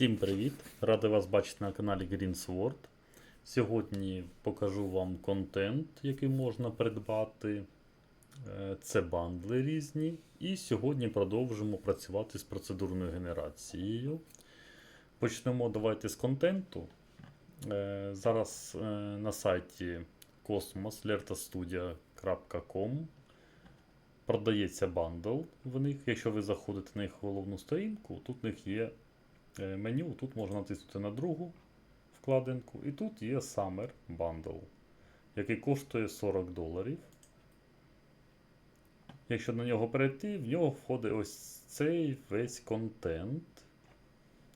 Всім привіт! Радий вас бачити на каналі Greensword. Сьогодні покажу вам контент, який можна придбати. Е, Це бандли різні. І сьогодні продовжимо працювати з процедурною генерацією. Почнемо давайте з контенту. Е, Зараз е, на сайті Cosmos lertastudia.com продається бандл в них. Якщо ви заходите на їх головну сторінку, тут в них є меню, тут можна натиснути на другу вкладинку, і тут є Summer Bundle, який коштує 40 доларів. Якщо на нього перейти, в нього входить ось цей весь контент.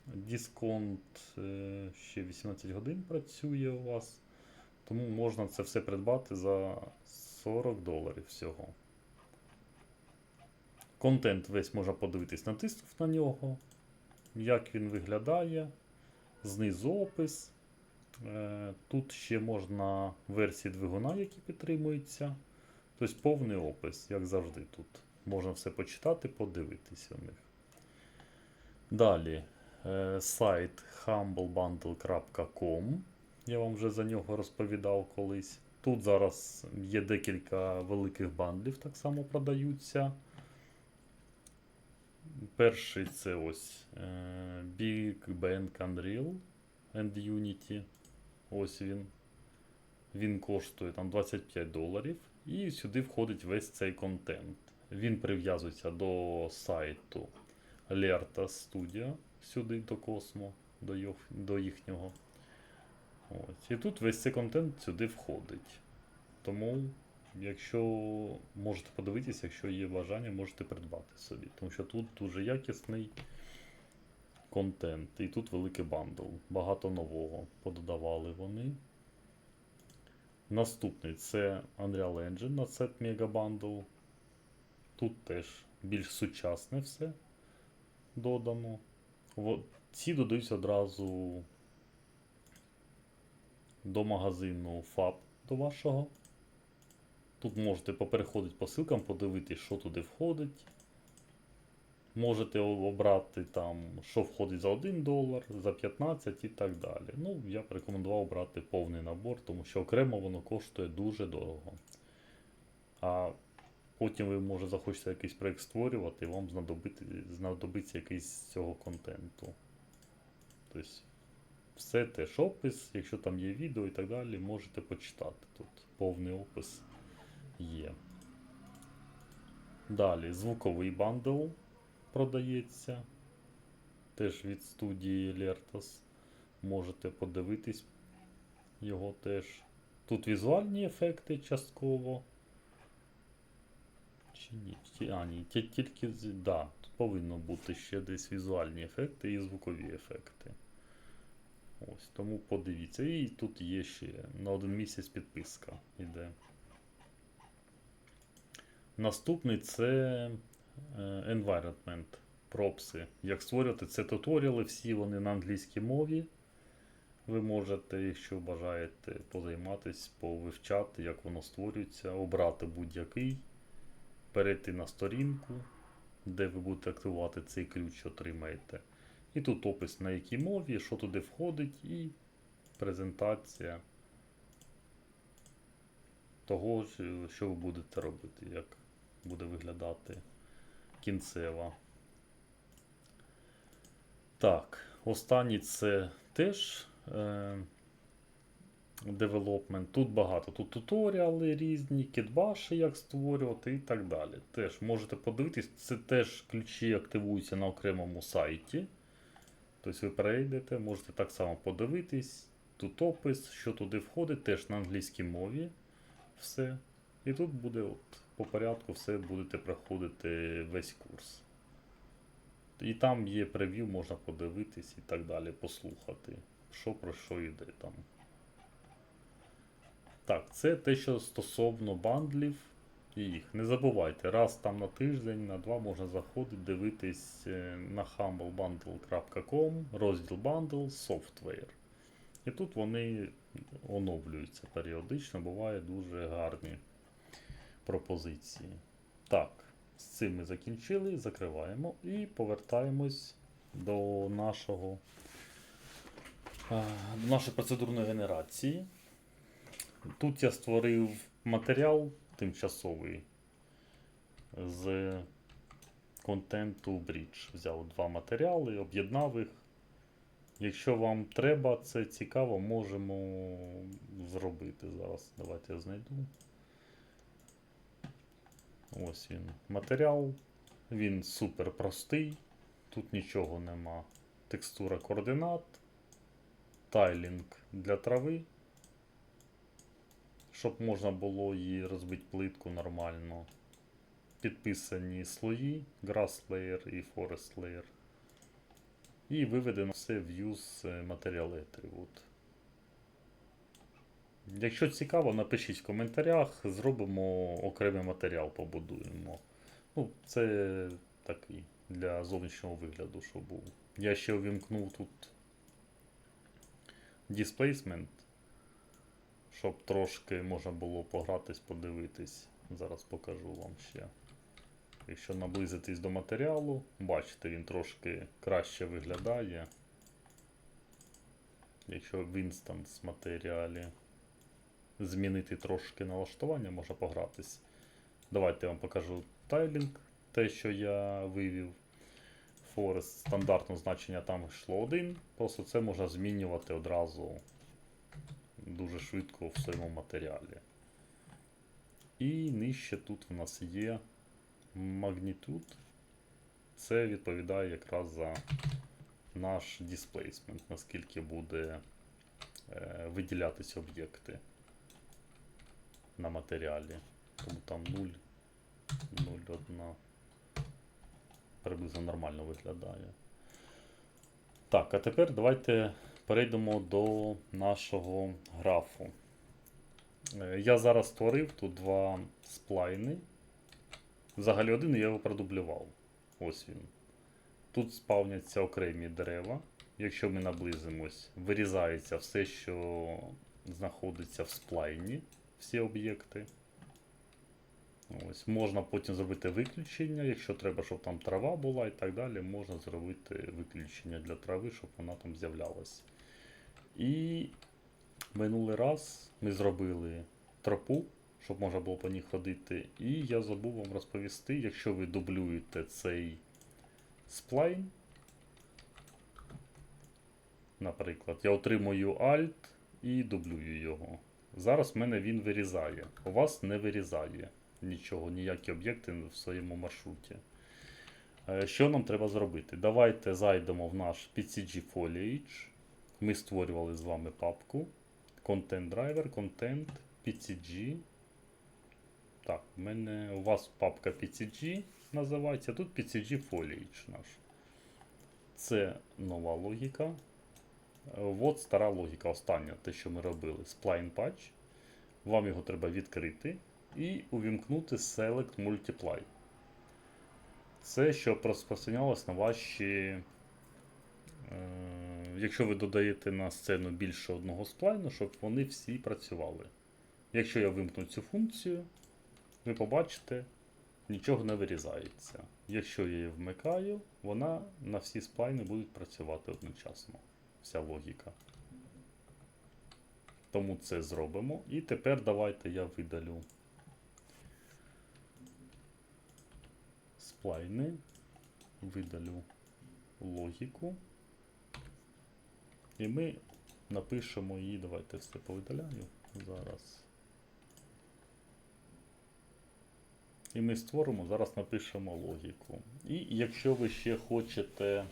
Дисконт е, ще 18 годин працює у вас. Тому можна це все придбати за 40 доларів всього. Контент весь можна подивитись, натиснув на нього, як він виглядає, знизу опис. Е, Тут ще можна версії двигуна, які підтримуються. Тобто повний опис, як завжди тут. Можна все почитати, подивитися в них. Далі е, сайт humblebundle.com. Я вам вже за нього розповідав колись. Тут зараз є декілька великих бандлів, так само продаються. Перший це ось е, Big Bang Unreal and Unity. Ось він. Він коштує там 25 доларів. І сюди входить весь цей контент. Він прив'язується до сайту Lerta Studio, сюди до їх, до їхнього. Ось. І тут весь цей контент сюди входить. Тому, якщо можете подивитися, якщо є бажання, можете придбати собі. Тому що тут дуже якісний контент. І тут великий бандл. Багато нового пододавали вони. Наступний це Unreal Engine на Mega Bundle. Тут теж більш сучасне все додано. Ці додаються одразу до магазину FAB до вашого. Тут можете попереходити по ссылкам, подивитись, що туди входить. Можете обрати там, що входить за 1 долар, за 15 і так далі. Ну, я б рекомендував брати повний набор, тому що окремо воно коштує дуже дорого. А потім ви, може, захочете якийсь проєкт створювати, і вам знадобиться якийсь з цього контенту. Тобто, все теж опис, якщо там є відео і так далі, можете почитати. Тут повний опис є. Далі звуковий бандл продається. Теж від студії Lertas. Можете подивитись його теж. Тут візуальні ефекти частково. Чи ні? А, ні, тільки да, тут повинно бути ще десь візуальні ефекти і звукові ефекти. Ось, тому подивіться. І тут є ще на один місяць підписка йде. Наступний це е, environment пропси. Як створювати це туторіали, всі вони на англійській мові. Ви можете, якщо бажаєте, позайматись, повивчати, як воно створюється, обрати будь-який, перейти на сторінку, де ви будете активувати цей ключ, отримаєте. І тут опис на якій мові, що туди входить, і презентація того, що- що ви будете робити, як буде виглядати кінцева. Так, останній це теж е, девелопмент. Тут багато. Тут туторіали різні, кітбаші, як створювати і так далі. Теж можете подивитись, це теж ключі активуються на окремому сайті. Тобто ви перейдете, можете так само подивитись. Тут опис, що туди входить, теж на англійській мові. Все. І тут буде от, по порядку все будете проходити весь курс. І там є прев'ю, можна подивитись і так далі, послухати, що про що йде там. Так, це те, що стосовно бандлів і їх. Не забувайте, раз там на тиждень, на два можна заходити, дивитись е, на humblebundle.com, розділ Bundle, Software. І тут вони оновлюються періодично, буває дуже гарні пропозиції. Так, з цим ми закінчили, закриваємо і повертаємось до нашого Е, До нашої процедурної генерації. Тут я створив матеріал тимчасовий з контенту Bridge. Взяв два матеріали, об'єднав їх. Якщо вам треба, це цікаво, можемо зробити. Зараз давайте я знайду. Ось він. Матеріал. Він супер простий. Тут нічого нема. Текстура координат. Тайлінг для трави. Щоб можна було її розбити плитку нормально. Підписані слої, Grass Layer і Forest Layer. І виведено все в use е, Attribute. Якщо цікаво, напишіть в коментарях, зробимо окремий матеріал, побудуємо. Ну, це такий для зовнішнього вигляду, що був. Я ще увімкнув тут Displacement, щоб трошки можна було погратись, подивитись. Зараз покажу вам ще. Якщо наблизитись до матеріалу, бачите, він трошки краще виглядає. Якщо в інстанс матеріалі змінити трошки налаштування, можна погратись. Давайте я вам покажу тайлінг, те, що я вивів. Forest стандартне значення там йшло 1. Просто це можна змінювати одразу дуже швидко в своєму матеріалі. І нижче тут у нас є магнітуд. Це відповідає якраз за наш displacement, наскільки буде е, виділятися об'єкти на матеріалі. Тому там 0, 0,1 приблизно нормально виглядає. Так, а тепер давайте перейдемо до нашого графу. Е, Я зараз створив тут два сплайни. Взагалі один я його продублював. Ось він. Тут спавняться окремі дерева. Якщо ми наблизимось, вирізається все, що знаходиться в сплайні, всі об'єкти. Ось, можна потім зробити виключення, якщо треба, щоб там трава була і так далі, можна зробити виключення для трави, щоб вона там з'являлась. І минулий раз ми зробили тропу, щоб можна було по ній ходити. І я забув вам розповісти, якщо ви дублюєте цей сплайн, наприклад, я отримую Alt і дублюю його. Зараз в мене він вирізає. У вас не вирізає нічого, ніякі об'єкти в своєму маршруті. Е, Що нам треба зробити? Давайте зайдемо в наш PCG Foliage. Ми створювали з вами папку. Content Driver, Content, PCG. Так, в мене у вас папка PCG називається. Тут PCG Foliage наш. Це нова логіка. От стара логіка, остання, те, що ми робили. Spline Patch. Вам його треба відкрити і увімкнути Select Multiply. Це щоб розпространялось на ваші. Е, якщо ви додаєте на сцену більше одного сплайну, щоб вони всі працювали. Якщо я вимкну цю функцію, ви побачите, нічого не вирізається. Якщо я її вмикаю, вона на всі сплайни будуть працювати одночасно. Вся логіка. Тому це зробимо. І тепер давайте я видалю сплайни, видалю логіку. І ми напишемо її, давайте все повидаляю зараз. І ми створимо, зараз напишемо логіку. І якщо ви ще хочете,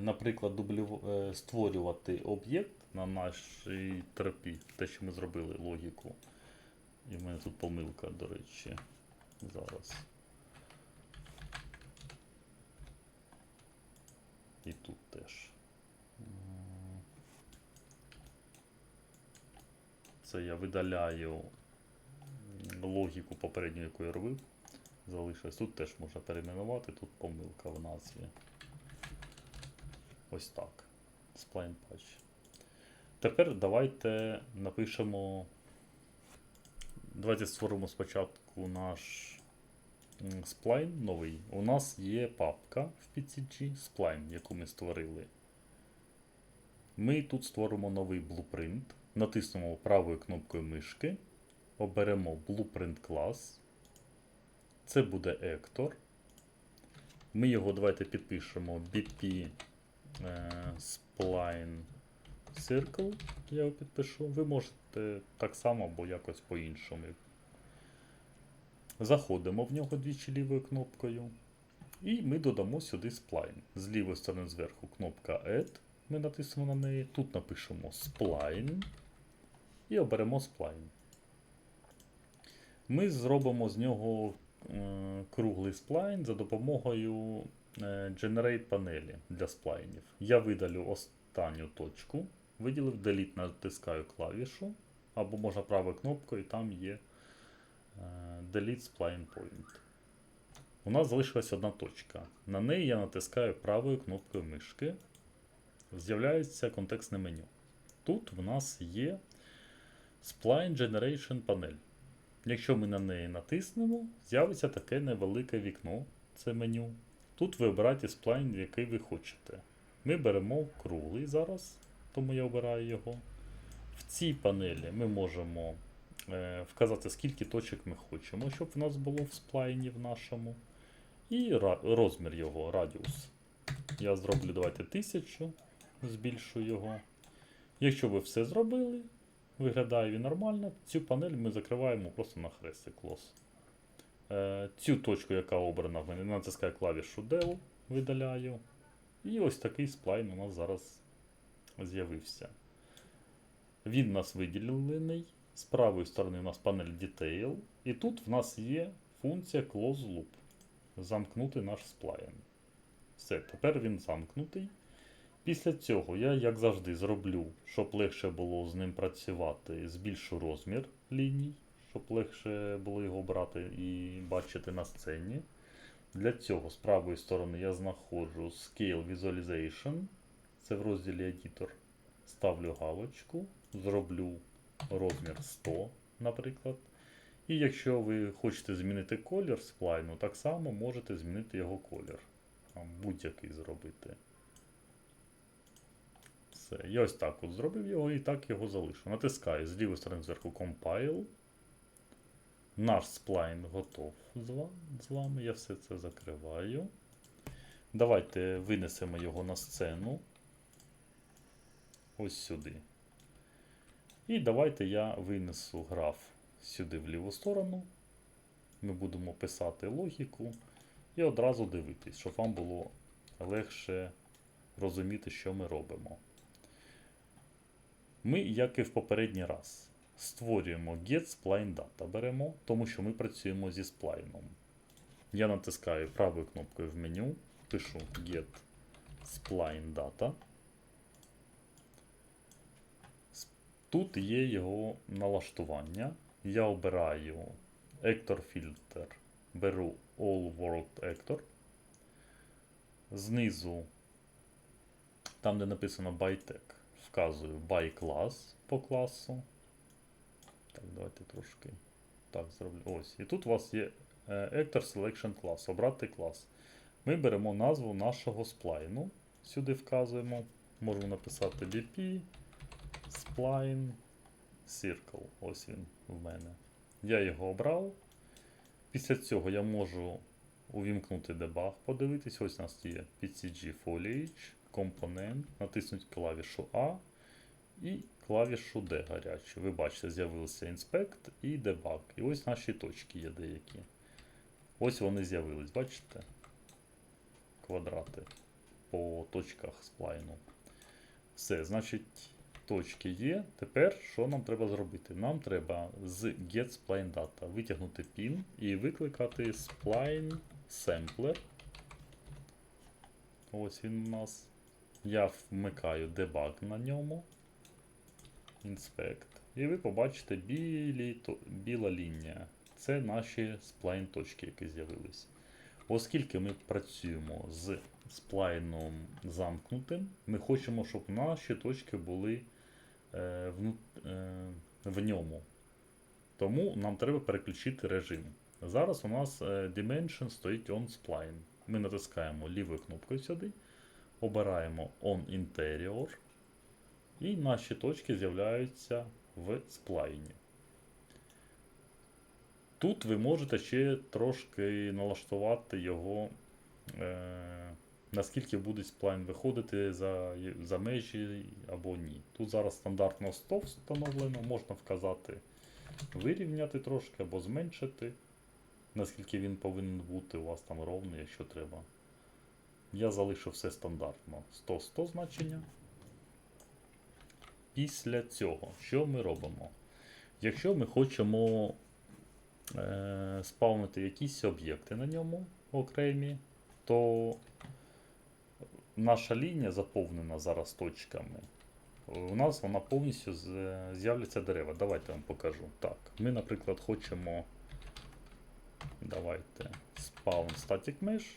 наприклад, дублю... е, створювати об'єкт на нашій тропі, те, що ми зробили логіку. І в мене тут помилка, до речі, зараз. І тут теж. Це я видаляю логіку попередню, яку я робив. Залишилось. Тут теж можна перейменувати, тут помилка в назві. Ось так. Spline patch. Тепер давайте напишемо. Давайте створимо спочатку наш сплайн новий. У нас є папка в PCG Spline, яку ми створили. Ми тут створимо новий blueprint, натиснемо правою кнопкою мишки, оберемо Blueprint клас. Це буде Ектор. Ми його давайте підпишемо BP Spline Circle. Я його підпишу. Ви можете так само або якось по-іншому. Заходимо в нього двічі лівою кнопкою. І ми додамо сюди Spline. З лівої сторони зверху кнопка Add. Ми натиснемо на неї. Тут напишемо Spline і оберемо Spline. Ми зробимо з нього е, круглий сплайн за допомогою е, Generate панелі для сплайнів. Я видалю останню точку, виділив Delete, натискаю клавішу, або можна правою кнопкою, і там є е, Delete Spline Point. У нас залишилась одна точка. На неї я натискаю правою кнопкою мишки. З'являється контекстне меню. Тут в нас є Spline Generation панель. Якщо ми на неї натиснемо, з'явиться таке невелике вікно, це меню. Тут ви обираєте сплайн, який ви хочете. Ми беремо круглий зараз, тому я обираю його. В цій панелі ми можемо е, вказати, скільки точок ми хочемо, щоб в нас було в сплайні в нашому. І розмір його, радіус. Я зроблю, давайте 1000, збільшу його. Якщо ви все зробили, Виглядає він нормально. Цю панель ми закриваємо просто на хрестик клас. Е, цю точку, яка обрана, в мене натискаю клавішу Del, видаляю. І ось такий сплайн у нас зараз з'явився. Він у нас виділений. З правої сторони у нас панель Detail. І тут в нас є функція Close Loop. Замкнути наш сплайн. Все, тепер він замкнутий. Після цього я, як завжди, зроблю, щоб легше було з ним працювати, збільшу розмір ліній, щоб легше було його брати і бачити на сцені. Для цього з правої сторони я знаходжу Scale Visualization. Це в розділі Editor. Ставлю галочку, зроблю розмір 100, наприклад. І якщо ви хочете змінити колір сплайну, так само можете змінити його колір. Будь-який зробити. Все. Я ось так от зробив його і так його залишу. Натискаю з лівої сторони зверху Compile. Наш сплайн готов з вами. Я все це закриваю. Давайте винесемо його на сцену. Ось сюди. І давайте я винесу граф сюди в ліву сторону. Ми будемо писати логіку і одразу дивитись, щоб вам було легше розуміти, що ми робимо. Ми, як і в попередній раз, створюємо get spline data беремо, тому що ми працюємо зі сплайном. Я натискаю правою кнопкою в меню, пишу get spline data. Тут є його налаштування. Я обираю Actor Filter, беру All World Actor. Знизу, там де написано ByTech, вказую by class по класу. Так, давайте трошки так зроблю. Ось. І тут у вас є е, Actor Selection Class, обрати клас. Ми беремо назву нашого сплайну. Сюди вказуємо. Можемо написати BP, Spline, Circle. Ось він в мене. Я його обрав. Після цього я можу увімкнути дебаг, подивитись. Ось у нас є PCG Foliage, компонент, натиснути клавішу A і клавішу D гарячу. Ви бачите, з'явився Inspect і Debug. І ось наші точки є деякі. Ось вони з'явились, бачите? Квадрати по точках сплайну. Все, значить, точки є. Тепер що нам треба зробити? Нам треба з getSplineData витягнути pin і викликати spline sampler. Ось він у нас. Я вмикаю дебаг на ньому. Inspect. І ви побачите білі, то, біла лінія. Це наші сплайн точки, які з'явились. Оскільки ми працюємо з сплайном замкнутим, ми хочемо, щоб наші точки були е, вну, е, в ньому. Тому нам треба переключити режим. Зараз у нас е, Dimension стоїть on spline. Ми натискаємо лівою кнопкою сюди, обираємо On Interior. І наші точки з'являються в сплайні. Тут ви можете ще трошки налаштувати його, е, наскільки буде сплайн виходити за, за межі або ні. Тут зараз стандартно 100 встановлено, можна вказати вирівняти трошки або зменшити, наскільки він повинен бути у вас там ровний, якщо треба. Я залишу все стандартно. 100-100 значення. Після цього, що ми робимо? Якщо ми хочемо е, спавнити якісь об'єкти на ньому окремі, то наша лінія заповнена зараз точками. У нас вона повністю з'являться дерева. Давайте вам покажу. Так, ми, наприклад, хочемо. Давайте spawn static mesh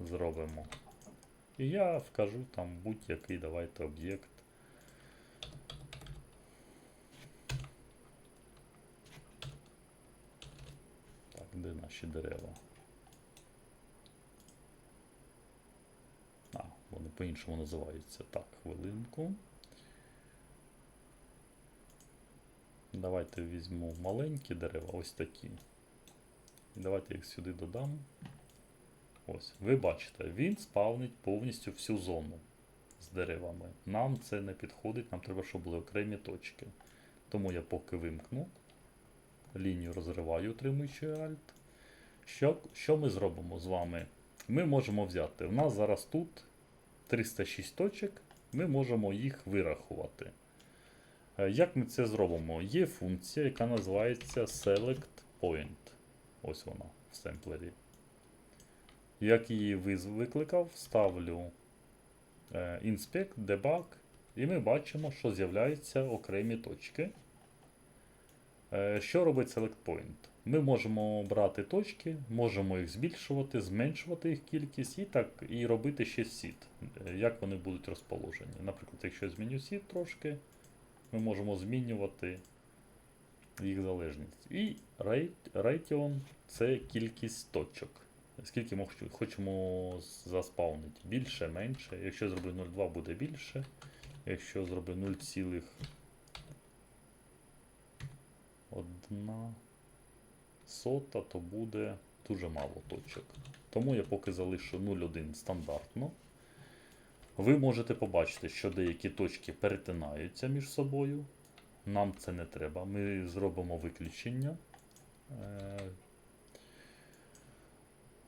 зробимо. І я вкажу там будь-який давайте об'єкт. Так, де наші дерева? А, вони по-іншому називаються. Так, хвилинку. Давайте візьму маленькі дерева, ось такі. І давайте їх сюди додам. Ось, ви бачите, він спавнить повністю всю зону з деревами. Нам це не підходить, нам треба, щоб були окремі точки. Тому я поки вимкну. Лінію розриваю, утримуючи Alt. Що, що ми зробимо з вами? Ми можемо взяти. У нас зараз тут 306 точок, ми можемо їх вирахувати. Е, Як ми це зробимо? Є функція, яка називається Select Point. Ось вона в семплері. Як її викликав, ставлю е, Inspect, Debug, і ми бачимо, що з'являються окремі точки. Е, Що робить Select Point? Ми можемо брати точки, можемо їх збільшувати, зменшувати їх кількість і так і робити ще сід, е, як вони будуть розположені. Наприклад, якщо я зміню сід трошки, ми можемо змінювати їх залежність. І Ration це кількість точок. Скільки ми хочемо заспавнити? Більше, менше. Якщо зроблю 0,2 буде більше. Якщо зроблю 0,1 сота, то буде дуже мало точок. Тому я поки залишу 0,1 стандартно. Ви можете побачити, що деякі точки перетинаються між собою. Нам це не треба. Ми зробимо виключення. Е,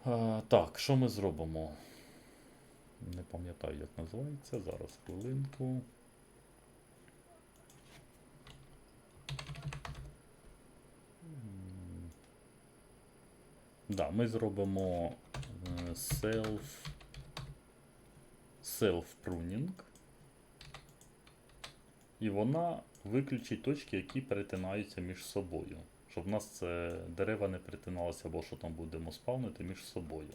а, так, що ми зробимо? Не пам'ятаю, як називається. Зараз хвилинку. Да, ми зробимо е, self self pruning. І вона виключить точки, які перетинаються між собою. Щоб в нас це дерева не перетиналися, або що там будемо спавнити між собою.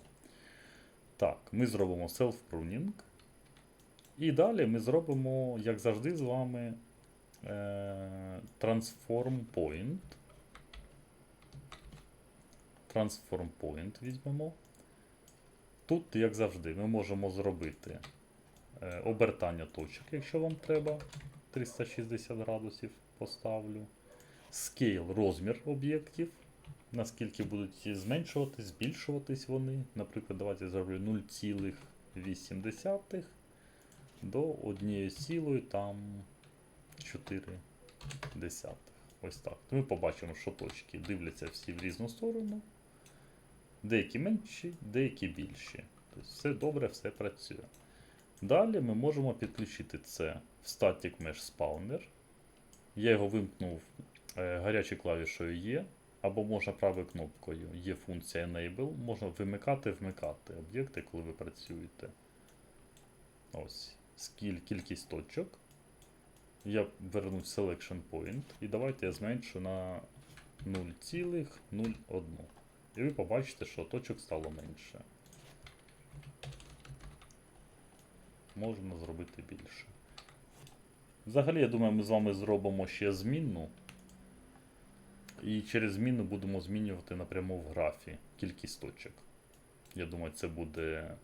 Так, ми зробимо self-pruning. І далі ми зробимо, як завжди, з вами е, transform point. Transform point візьмемо. Тут, як завжди, ми можемо зробити е, обертання точок, якщо вам треба. 360 градусів поставлю. Scale розмір об'єктів. Наскільки будуть зменшуватись, збільшуватись вони. Наприклад, давайте зроблю 0,8 до 1,4. там 4 десятих. Ось так. Ми побачимо, що точки дивляться всі в різну сторону. Деякі менші, деякі більші. Тобто все добре, все працює. Далі ми можемо підключити це в Static Mesh Spawner. Я його вимкнув е, гарячою клавішою Є, або можна правою кнопкою є функція Enable, можна вимикати, вмикати об'єкти, коли ви працюєте. Ось. Скіль, кількість точок. Я верну Selection Point. І давайте я зменшу на 0,01. І ви побачите, що точок стало менше. Можна зробити більше. Взагалі, я думаю, ми з вами зробимо ще змінну. І через зміну будемо змінювати напряму в графі кількість точок. Я думаю, це буде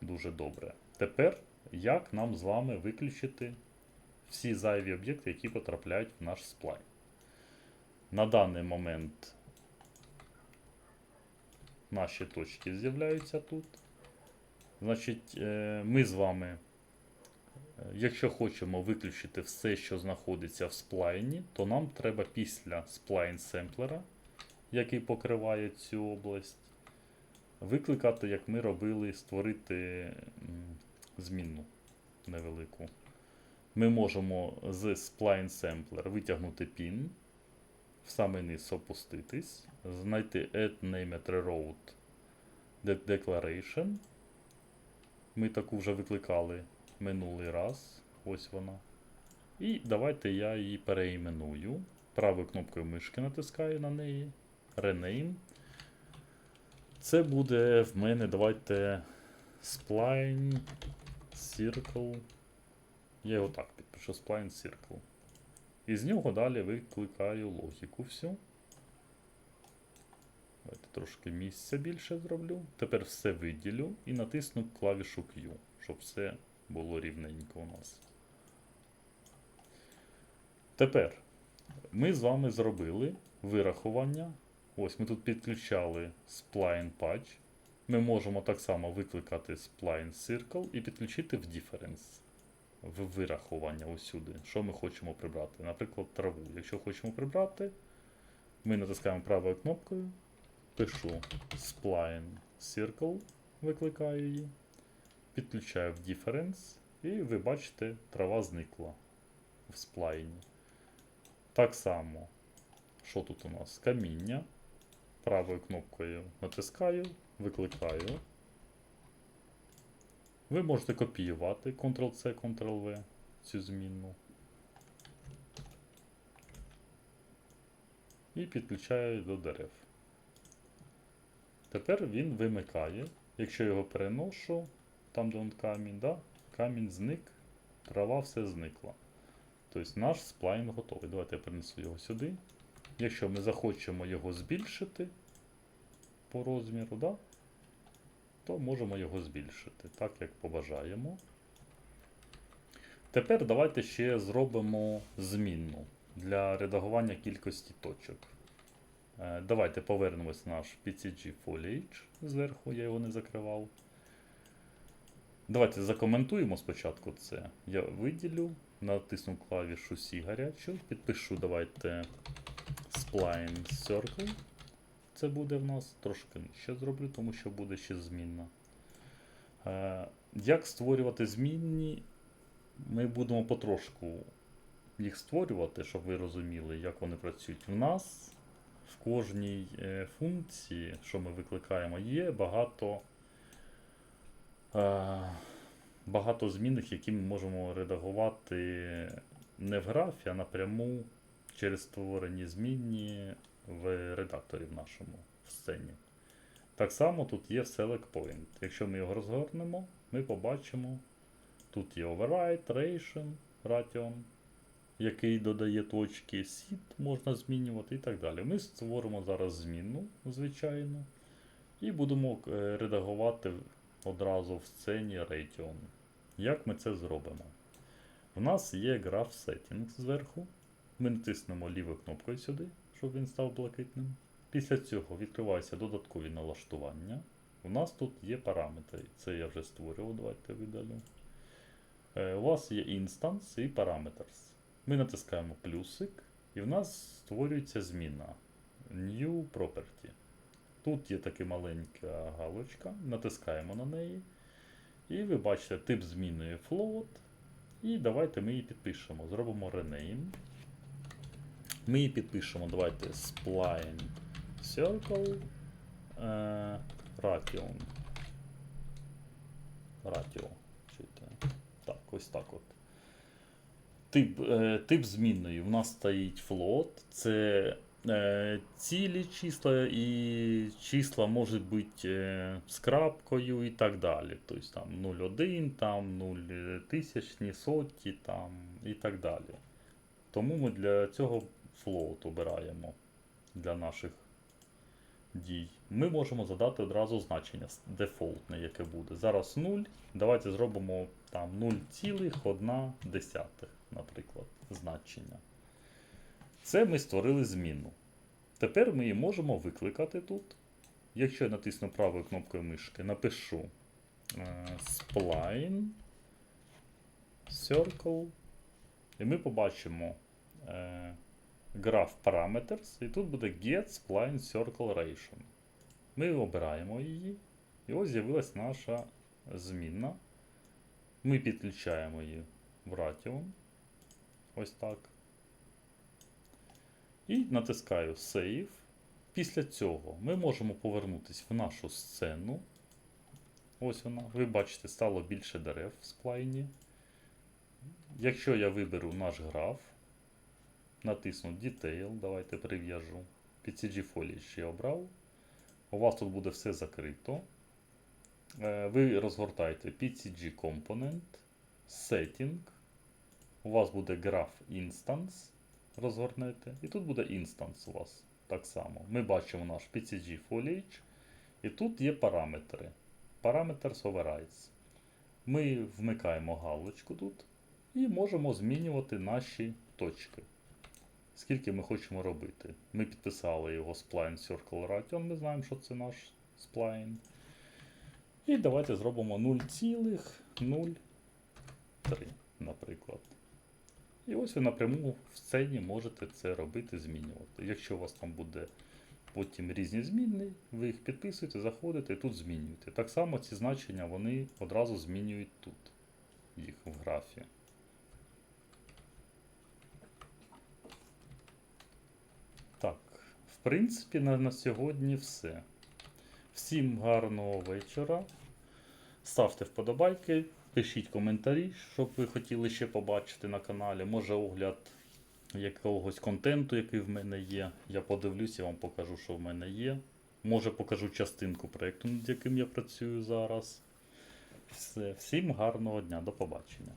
дуже добре. Тепер, як нам з вами виключити всі зайві об'єкти, які потрапляють в наш сплайн. На даний момент наші точки з'являються тут. Значить, е, ми з вами, е, якщо хочемо виключити все, що знаходиться в сплайні, то нам треба після сплайн семплера, який покриває цю область, викликати, як ми робили, створити м, змінну невелику. Ми можемо з Spline Sampler витягнути pin, в самий низ опуститись, знайти Add Name at Reroute Declaration. Ми таку вже викликали минулий раз. Ось вона. І давайте я її переіменую. Правою кнопкою мишки натискаю на неї. Rename. Це буде в мене, давайте Spline Circle. Я його так підпишу Spline Circle. І з нього далі викликаю логіку всю. Давайте трошки місця більше зроблю. Тепер все виділю і натисну клавішу Q, щоб все було рівненько у нас. Тепер ми з вами зробили вирахування. Ось ми тут підключали spline patch. Ми можемо так само викликати spline circle і підключити в difference. Вирахування усюди. Що ми хочемо прибрати? Наприклад, траву. Якщо хочемо прибрати, ми натискаємо правою кнопкою, пишу spline circle, викликаю її, підключаю в difference, і ви бачите, трава зникла в сплайні. Так само, що тут у нас? Каміння. Правою кнопкою натискаю, викликаю. Ви можете копіювати Ctrl-C, Ctrl-V цю змінну. І підключаю до дерев. Тепер він вимикає. Якщо його переношу, там де он камінь, да? камінь зник, трава все зникла. Тобто наш сплайн готовий. Давайте я перенесу його сюди. Якщо ми захочемо його збільшити по розміру, да? То можемо його збільшити, так як побажаємо. Тепер давайте ще зробимо змінну для редагування кількості точок. Е, Давайте повернемось наш PCG Foliage зверху, я його не закривав. Давайте закоментуємо спочатку це. Я виділю, натисну клавішу C гарячу, підпишу давайте Spline Circle. Це буде в нас трошки нижче зроблю, тому що буде ще змінна. Е, як створювати змінні? Ми будемо потрошку їх створювати, щоб ви розуміли, як вони працюють. У нас в кожній е, функції, що ми викликаємо, є багато, е, багато змінних, які ми можемо редагувати не в графі, а напряму через створені змінні в редакторі в нашому в сцені. Так само тут є Select Point. Якщо ми його розгорнемо, ми побачимо, тут є Override, Ration, Ration, який додає точки, Seed можна змінювати і так далі. Ми створимо зараз змінну, звичайно, і будемо е, редагувати одразу в сцені Ration. Як ми це зробимо? У нас є Graph Settings зверху. Ми натиснемо лівою кнопкою сюди, щоб він став блакитним. Після цього відкриваються додаткові налаштування. У нас тут є параметри. Це я вже створював, давайте видалю. Е, у вас є instance і parameters. Ми натискаємо плюсик, і в нас створюється зміна New Property. Тут є така маленька галочка, натискаємо на неї. І ви бачите тип змінної float. І давайте ми її підпишемо. Зробимо rename. Ми її підпишемо, давайте spline circle е, ration. Ratio. Чуєте? Так, ось так от. Тип, е, тип змінної. У нас стоїть float. Це е, цілі числа і числа можуть бути з крапкою і так далі. Тобто там 0,1, там 0 тисячні, соті там, і так далі. Тому ми для цього float обираємо для наших дій. Ми можемо задати одразу значення дефолтне, яке буде. Зараз 0. Давайте зробимо там 0,1, наприклад, значення. Це ми створили зміну. Тепер ми її можемо викликати тут. Якщо я натисну правою кнопкою мишки, напишу е, spline circle, і ми побачимо е, graph parameters, і тут буде get spline circle ration. Ми обираємо її, і ось з'явилась наша змінна. Ми підключаємо її в Ration. Ось так. І натискаю Save. Після цього ми можемо повернутися в нашу сцену. Ось вона. Ви бачите, стало більше дерев в сплайні. Якщо я виберу наш граф, натисну Detail, давайте прив'яжу. PCG Foliage я обрав. У вас тут буде все закрито. Е, Ви розгортаєте PCG Component, Setting. У вас буде Graph Instance. Розгорнете. І тут буде Instance у вас так само. Ми бачимо наш PCG Foliage. І тут є параметри. Parameters Overrides. Ми вмикаємо галочку тут і можемо змінювати наші точки. Скільки ми хочемо робити. Ми підписали його Spline Circle Ration, ми знаємо, що це наш Spline. І давайте зробимо 0,03, наприклад. І ось ви напряму в сцені можете це робити, змінювати. Якщо у вас там буде потім різні зміни, ви їх підписуєте, заходите і тут змінюєте. Так само ці значення вони одразу змінюють тут, їх в графі. Так, в принципі, на, на сьогодні все. Всім гарного вечора. Ставте вподобайки, пишіть коментарі, що б ви хотіли ще побачити на каналі. Може огляд якогось контенту, який в мене є. Я подивлюся, вам покажу, що в мене є. Може покажу частинку проєкту, над яким я працюю зараз. Все. Всім гарного дня, до побачення.